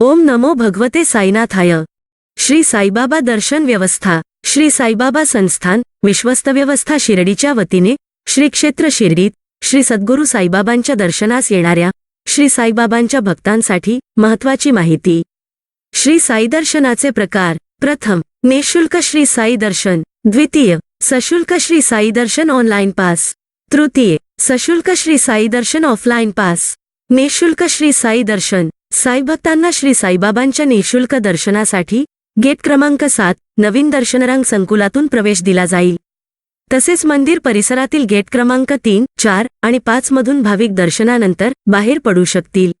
ओम नमो भगवते साईनाथाय. श्री साईबाबा दर्शन व्यवस्था श्री साईबाबा संस्थान विश्वस्त व्यवस्था शिर्डीच्या वतीने श्री क्षेत्र शिर्डीत श्री सद्गुरू साईबाबांच्या दर्शनास येणाऱ्या श्री साईबाबांच्या भक्तांसाठी महत्वाची माहिती. श्री साई दर्शनाचे प्रकार प्रथम निशुल्क श्री साई दर्शन द्वितीय सशुल्क श्री साई दर्शन ऑनलाईन पास तृतीय सशुल्क श्री साई दर्शन ऑफलाईन पास. निशुल्क श्री साई दर्शन. साईभक्तांना श्री साईबाबांच्या निशुल्क दर्शनासाठी गेट क्रमांक सात नवीन दर्शनरांग संकुलातून प्रवेश दिला जाईल. तसेच मंदिर परिसरातील गेट क्रमांक तीन चार आणि पाच मधून भाविक दर्शनानंतर बाहेर पडू शकतील.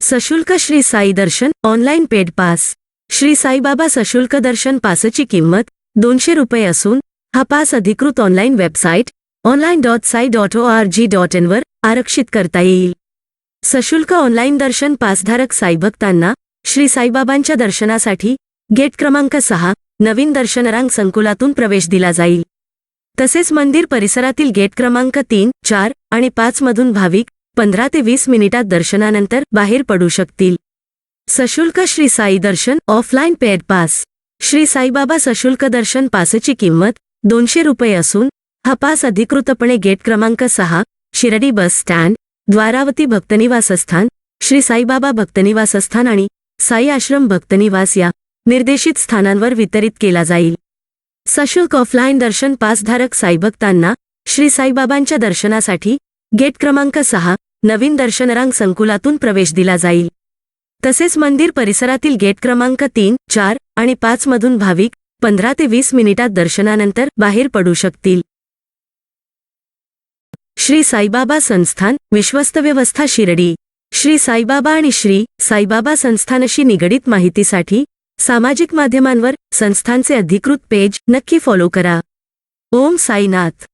सशुल्क श्री साई दर्शन online paid pass. Shri Saibaba सशुल्क दर्शन पासची किंमत दोनशे रुपये असून हा पास अधिकृत online website online dot Sai dot O R G dot इनवर आरक्षित करता येईल. सशुल्क ऑनलाईन दर्शन पासधारक साईभक्तांना श्री साईबाबांच्या दर्शनासाठी गेट क्रमांक सहा नवीन दर्शनरांग संकुलातून प्रवेश दिला जाईल. तसेच मंदिर परिसरातील गेट क्रमांक तीन चार आणि पाच मधून भाविक पंधरा ते वीस मिनिटात दर्शनानंतर बाहेर पडू शकतील. सशुल्क श्री साई दर्शन offline paid pass. Shri Saibaba सशुल्क दर्शन पासची किंमत दोनशे रुपये असून हा पास अधिकृतपणे गेट क्रमांक सहा शिर्डी बस स्टँड द्वारावती भक्तनिवासस्थान श्री साईबाबा भक्तनिवासस्थान आणि साई आश्रम भक्तनिवास या निर्देशित स्थानांवर वितरित केला जाईल. सशुल्क ऑफलाईन दर्शन पासधारक साईभक्तांना श्री साईबाबांच्या दर्शनासाठी गेट क्रमांक सहा नवीन दर्शनरांग संकुलातून प्रवेश दिला जाईल. तसेच मंदिर परिसरातील गेट क्रमांक तीन चार आणि पाच मधून भाविक पंधरा ते वीस मिनिटात दर्शनानंतर बाहेर पडू शकतील. श्री साईबाबा संस्थान विश्वस्त व्यवस्था शिर्डी. श्री साईबाबा आणि श्री साईबाबा संस्थानशी निगडीत माहितीसाठी सामाजिक माध्यमांवर संस्थानचे अधिकृत पेज नक्की फॉलो करा. ओम साईनाथ.